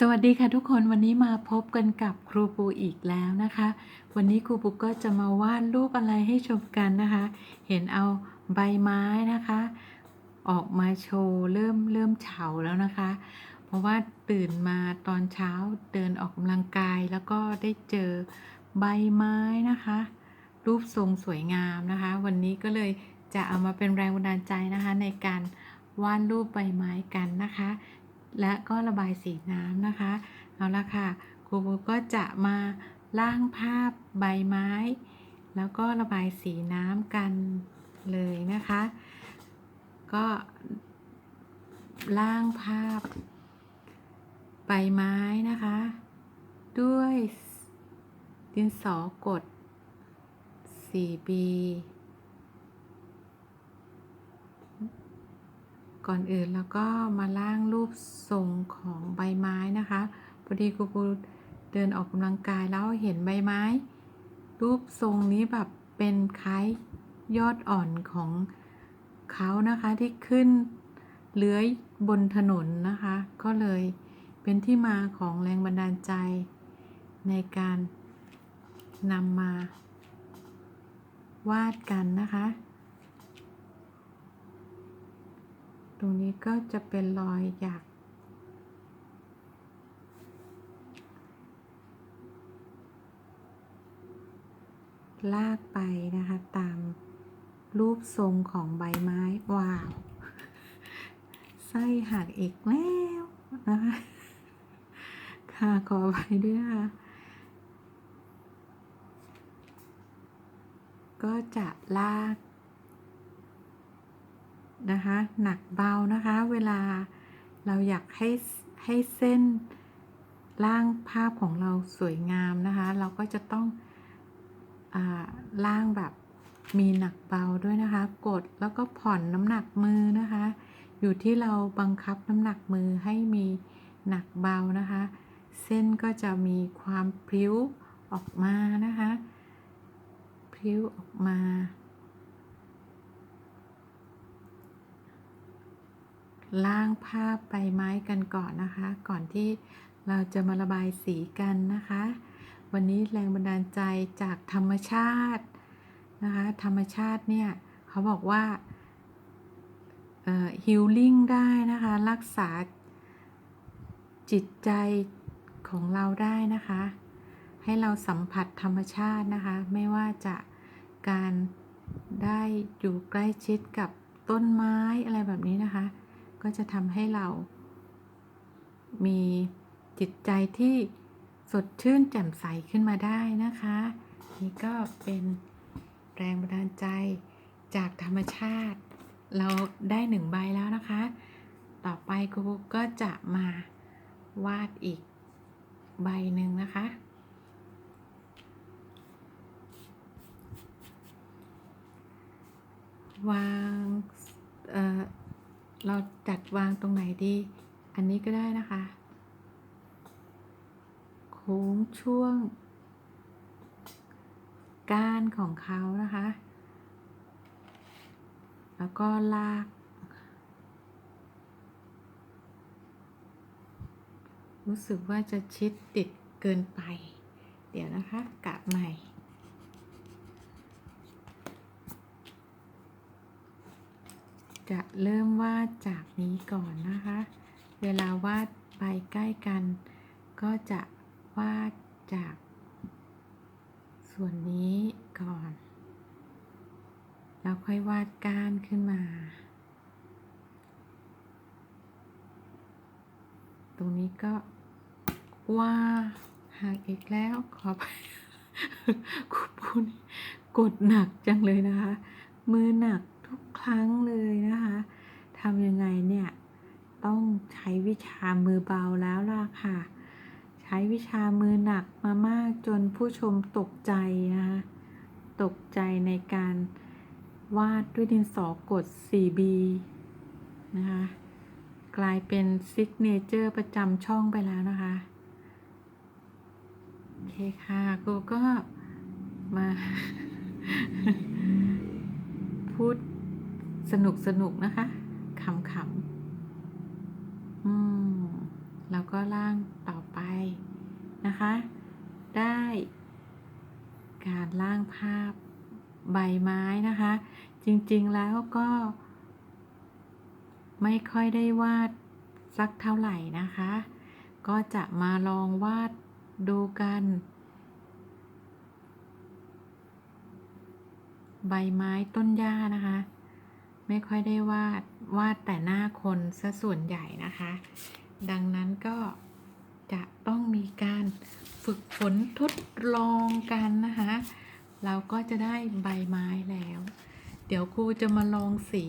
สวัสดีค่ะทุกคนวันนี้มาพบกันกับครูปูอีกแล้วนะคะ วันนี้ครูปูก็จะมาวาดรูปอะไรให้ชมกันนะคะ เห็นเอาใบไม้นะคะ ออกมาโชว์เริ่มเริ่มเฉาแล้วนะคะ เพราะว่าตื่นมาตอนเช้าเดินออกกำลังกายแล้วก็ได้เจอใบไม้นะคะ รูปทรงสวยงามนะคะ วันนี้ก็เลยจะเอามาเป็นแรงบันดาลใจนะคะ ในการวาดรูปใบไม้กันนะคะ และก็ระบายสีน้ำนะคะ เอาละค่ะครูก็จะมาล่างภาพใบไม้ แล้วก็ระบายสีน้ำกันเลยนะคะ ก็ล่างภาพ ใบไม้นะคะ ด้วยดินสอกด 4B ก่อนอื่นแล้วก็มาล่างรูปทรงของใบไม้นะคะพอดีครูปูเดินออกกำลังกายแล้วเห็นใบไม้ รูปทรงนี้แบบเป็นคล้ายยอดอ่อนของเขานะคะที่ขึ้นเลื้อยบนถนนนะคะ ก็เลยเป็นที่มาของแรงบันดาลใจ ในการนำมาวาดกันนะคะ ตรงนี้ก็จะเป็นรอยหยักลากไปนะคะ ตามรูปทรงของใบไม้ ว้าว ไส้หักอีกแล้วนะคะค่ะขอไปด้วยนะคะก็จะลาก นะคะ หนักเบานะคะ เวลาเราอยากให้ให้เส้นล่างภาพของเราสวยงามนะคะ เราก็จะต้องอาล่างแบบมีหนักเบาด้วยนะคะ กดแล้วก็ผ่อนน้ำหนักมือนะคะ อยู่ที่เราบังคับน้ำหนักมือให้มีหนักเบานะคะ เส้นก็จะมีความพริ้วออกมานะคะพริ้วออกมา ล่างภาพใบไม้กันก่อนนะคะ ก่อนที่เราจะมาระบายสีกันนะคะ วันนี้แรงบันดาลใจจากธรรมชาตินะคะ ธรรมชาติเนี่ยเขาบอกว่าฮิลลิ่งได้นะคะ รักษาจิตใจของเราได้นะคะ ให้เราสัมผัสธรรมชาตินะคะ ไม่ว่าจะการได้อยู่ใกล้ชิดกับต้นไม้อะไรแบบนี้นะคะ ก็จะทำให้เรา มีจิตใจที่สดชื่นแจ่มใสขึ้นมาได้นะคะ นี่ก็เป็นแรงบันดาลใจจากธรรมชาติ เราได้หนึ่งใบแล้วนะคะ ต่อไปครูก็จะมาวาดอีกใบหนึ่งนะคะ วางเอ่อ เราจัดวางตรงไหนดี อันนี้ก็ได้นะคะ โค้งช่วง ก้านของเขานะคะ แล้วก็ลาก รู้สึกว่าจะชิดติดเกินไป เดี๋ยวนะคะกะใหม่ จะเริ่มวาดจากนี้ก่อนนะคะ เวลาวาดใบใกล้กัน ก็จะวาดจาก ส่วนนี้ก่อน แล้วค่อยวาดก้านขึ้นมา ตรงนี้ก็ว่าหักอีกแล้วขอไปคุปูนกดหนักจังเลยนะคะ มือหนัก ทุกครั้งเลยนะคะทำยังไงเนี่ย ต้องใช้วิชามือเบาแล้วล่ะค่ะ ใช้วิชามือหนักมามากจนผู้ชมตกใจนะคะตกใจในการวาดด้วยดินสอกด 4B นะคะกลายเป็นซิกเนเจอร์ประจำช่องไปแล้วนะคะโอเคค่ะกูก็มา พูด สนุกสนุกนะคะขำๆอืมแล้วก็ล่างต่อไปนะคะ ได้ การล่างภาพใบไม้นะคะ จริงๆแล้วก็ ไม่ค่อยได้วาดสักเท่าไหร่นะคะ ก็จะมาลองวาดดูกัน ใบไม้ต้นหญ้านะคะ ไม่ค่อยได้วาดวาดแต่หน้าคนซะส่วนใหญ่นะคะ ดังนั้นก็จะต้องมีการฝึกฝนทดลองกันนะคะ เราก็จะได้ใบไม้แล้ว เดี๋ยวครูจะมาลองสี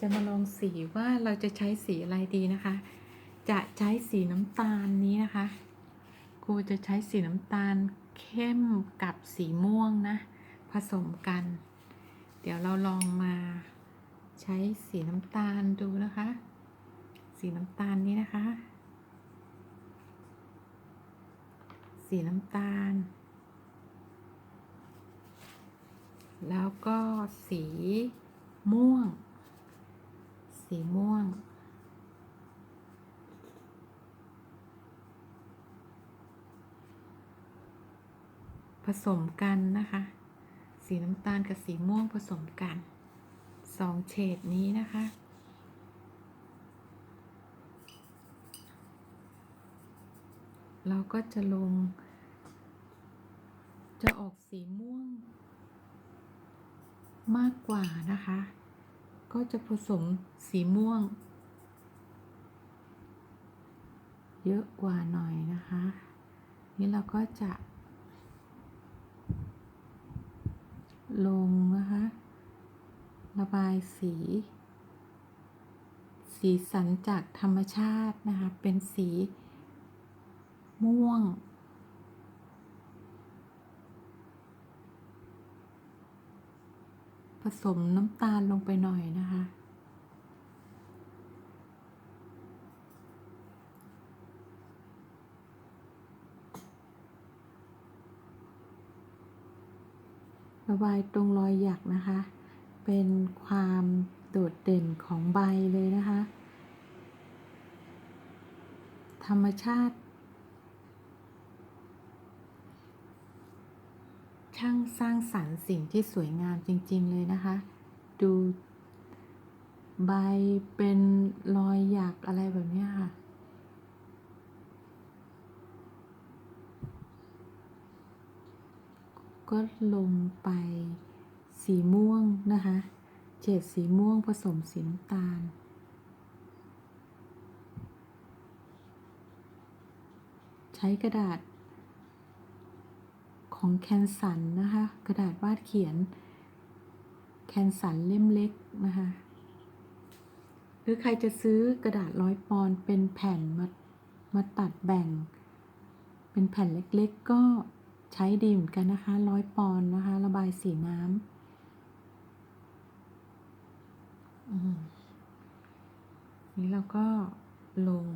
จะมาลองสีว่าเราจะใช้สีอะไรดีนะคะ จะใช้สีน้ำตาลนี้นะคะ ครูจะใช้สีน้ำตาลเข้มกับสีม่วงนะ ผสมกัน เดี๋ยวเราลองมาใช้สีน้ำตาลดูนะคะ สีน้ำตาลนี้นะคะ สีน้ำตาล แล้วก็สีม่วง สีม่วงผสมกันนะคะ สีน้ำตาลกับสีม่วงผสมกันสองเฉดนี้นะคะ เราก็จะลง จะออกสีม่วง มากกว่านะคะ ก็จะผสมสีม่วง เยอะกว่าหน่อยนะคะ นี่เราก็จะ ลงนะคะ ระบายสี สีสันจากธรรมชาตินะคะ เป็นสี ม่วง ผสมน้ำตาลลงไปหน่อยนะคะ ระบายตรงรอยหยักนะคะ เป็นความโดดเด่นของใบเลยนะคะ ธรรมชาติ ช่างสร้างสรรค์สิ่งที่สวยงามจริง ๆ เลยนะคะ ดูใบเป็นรอยหยักอะไรแบบนี้ค่ะ ก็ลงไปสีม่วงนะคะ เฉดสีม่วงผสมสีน้ำตาล ใช้กระดาษ ของแคนสันนะคะ กระดาษวาดเขียน แคนสันเล่มเล็กนะคะหรือใครจะซื้อกระดาษร้อยปอนเป็นแผ่นมามาตัดแบ่ง เป็นแผ่นเล็กๆก็ ใช้ดีเหมือนกันนะคะร้อยปอนนะคะ ระบายสีน้ำนี่เราก็ลง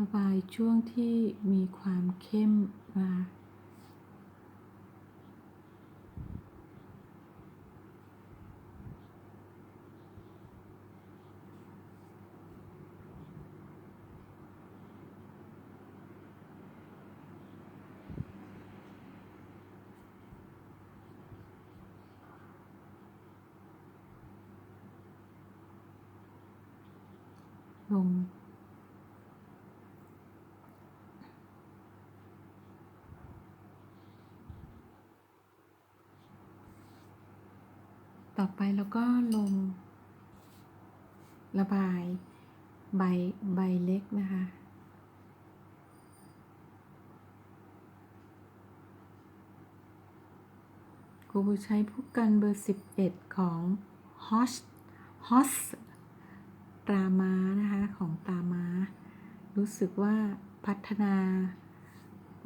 ระ บายช่วงที่มีความเข้มนะคะลง ต่อไปแล้วก็ลง ระบายใบใบเล็กนะคะ ครูใช้ผู้กันเบอร์ 11 ของ h o s h o s ตราม้านะคะ ของตาม้า รู้สึกว่าพัฒนา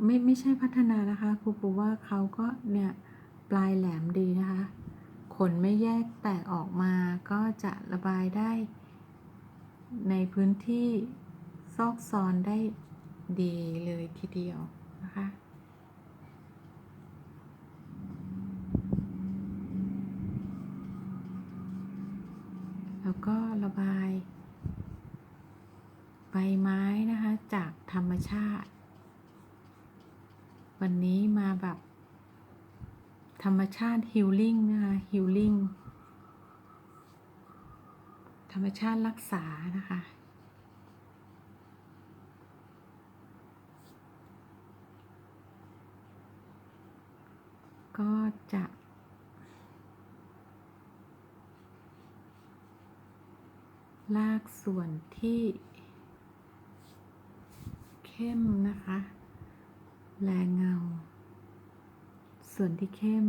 ไม่ไม่ใช่พัฒนานะคะ ครูปูว่าเขาก็เนี่ย ปลายแหลมดีนะคะ คนไม่แยกแตกออกมาก็จะระบายได้ ในพื้นที่ซอกซอนได้ดีเลยทีเดียวนะคะแล้วก็ระบาย ใบไม้นะคะจากธรรมชาติ วันนี้มาแบบ ธรรมชาติฮิลลิ่งนะคะฮิลลิ่งธรรมชาติรักษานะคะ ก็จะลากส่วนที่เข้มนะคะ แรง ส่วนที่เข้ม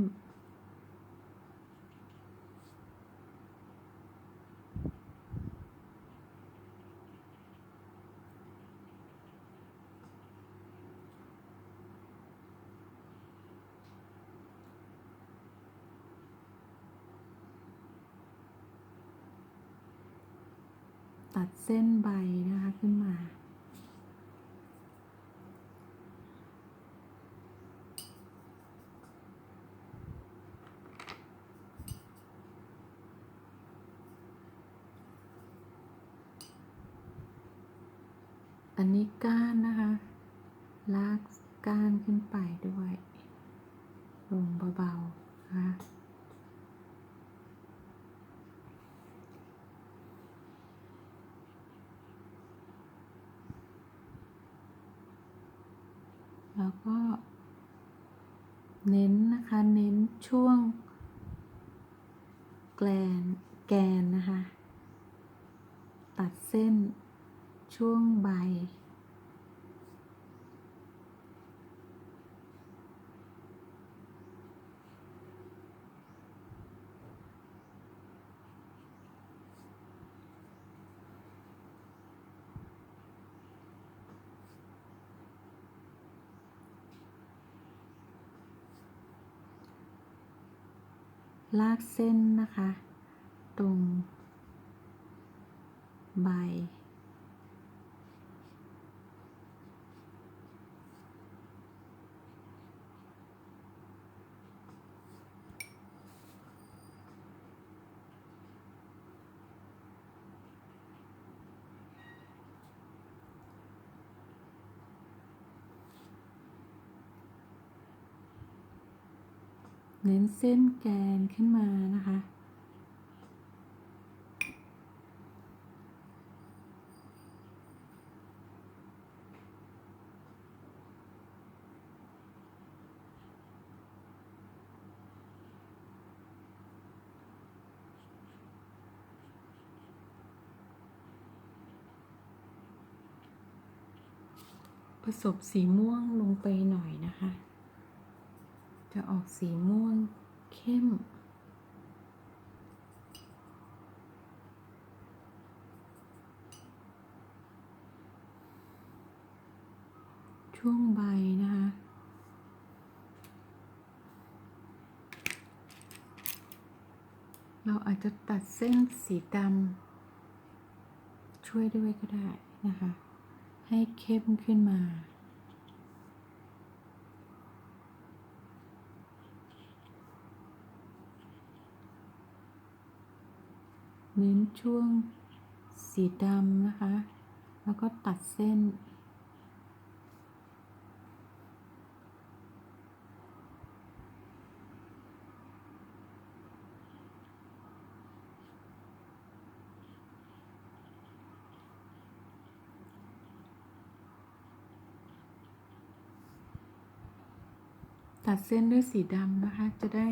ตัดเส้นใบนะคะขึ้นมา อันนี้ก้านนะคะ ลากก้านขึ้นไปด้วย ลงเบาๆนะคะแล้วก็ เน้นนะคะ เน้นช่วง แกลนแกนนะคะ ตัดเส้น ช่วงใบ ลากเส้นนะคะ ตรง ใบ เน้นเส้นแกนขึ้นมานะคะ ผสมสีม่วงลงไปหน่อยนะคะ จะออกสีม่วงเข้ม ช่วงใบนะคะเราอาจจะตัดเส้นสีดำช่วยด้วยก็ได้นะคะ ให้เข้มขึ้นมา เน้นช่วงสีดำนะคะ แล้วก็ตัดเส้น ตัดเส้นด้วยสีดำนะคะ จะได้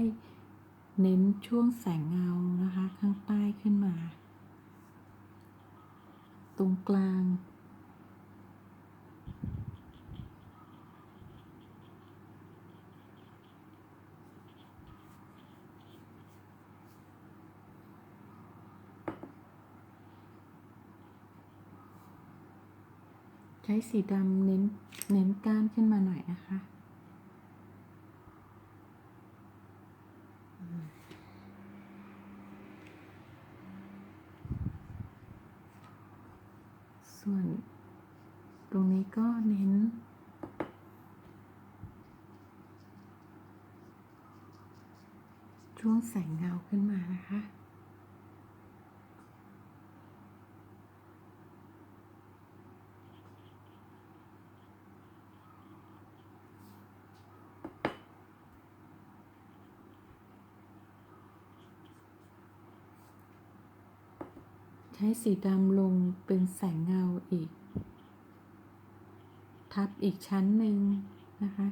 เน้นช่วงแสงเงานะคะ ข้างใต้ขึ้นมา ตรงกลาง ใช้สีดำเน้นเน้นก้านขึ้นมาหน่อยนะคะ ส่วน ตรงนี้ ก็เน้น ช่วงแสงเงาขึ้นมานะคะ ใช้สีดำลงเป็นแสงเงาอีก ทับอีกชั้นหนึ่งนะคะ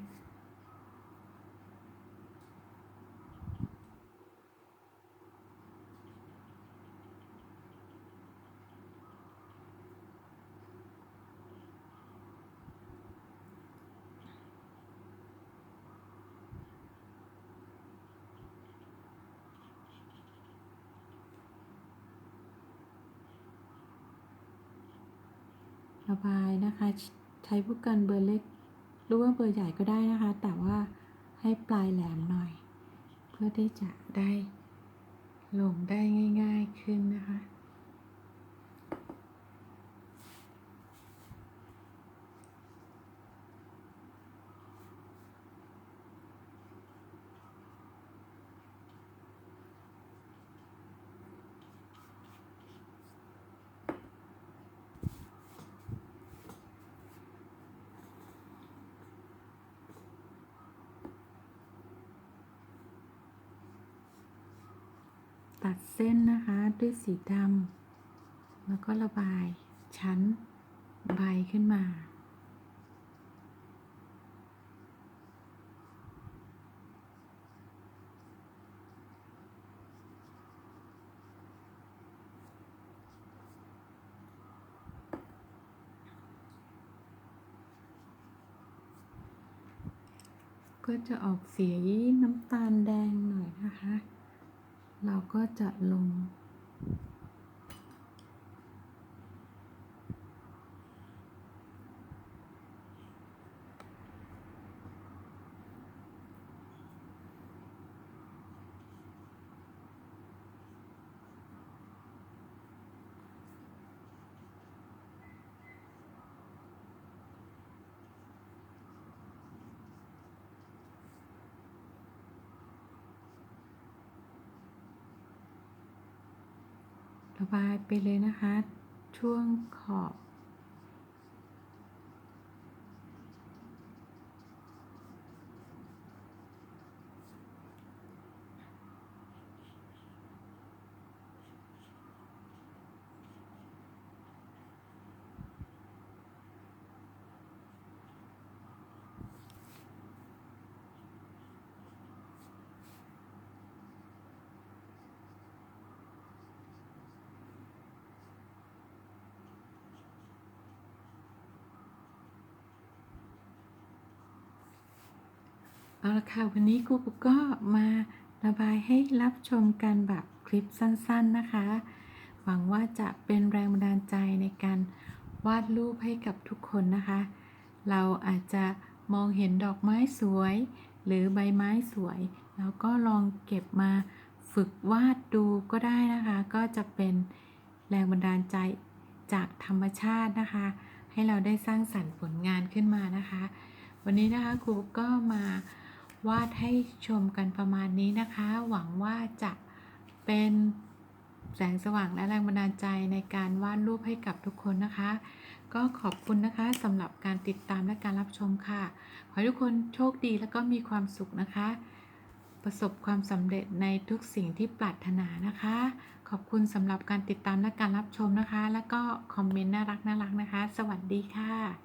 ระบายนะคะ ใช้ผู้กันเบอร์เล็กหรือว่าเบอร์ใหญ่ก็ได้นะคะ แต่ว่าให้ปลายแหลมหน่อย เพื่อที่จะได้ลงได้ง่าย ๆขึ้นนะคะ ตัดเส้นนะคะด้วยสีดำแล้วก็ระบายชั้นใบขึ้นมา ก็จะออกสีน้ำตาลแดงหน่อยนะคะ เราก็จะลง ระบายไปเลยนะคะ ช่วงขอบ เอาละค่ะ วันนี้ครูปุ๊กก็มาระบายให้รับชมกันแบบคลิปสั้นๆนะคะ หวังว่าจะเป็นแรงบันดาลใจในการวาดรูปให้กับทุกคนนะคะ เราอาจจะมองเห็นดอกไม้สวย หรือใบไม้สวย แล้วก็ลองเก็บมาฝึกวาดดูก็ได้นะคะ ก็จะเป็นแรงบันดาลใจจากธรรมชาตินะคะ ให้เราได้สร้างสรรค์ผลงานขึ้นมานะคะ วันนี้นะคะครูก็มา วาดให้ชมกันประมาณนี้นะคะ หวังว่าจะเป็นแสงสว่างและแรงบันดาลใจในการวาดรูปให้กับทุกคนนะคะ ก็ขอบคุณนะคะสำหรับการติดตามและการรับชมค่ะ ขอให้ทุกคนโชคดีและก็มีความสุขนะคะ ประสบความสำเร็จในทุกสิ่งที่ปรารถนานะคะ ขอบคุณสำหรับการติดตามและการรับชมนะคะ แล้วก็คอมเมนต์น่ารักน่ารักนะคะ สวัสดีค่ะ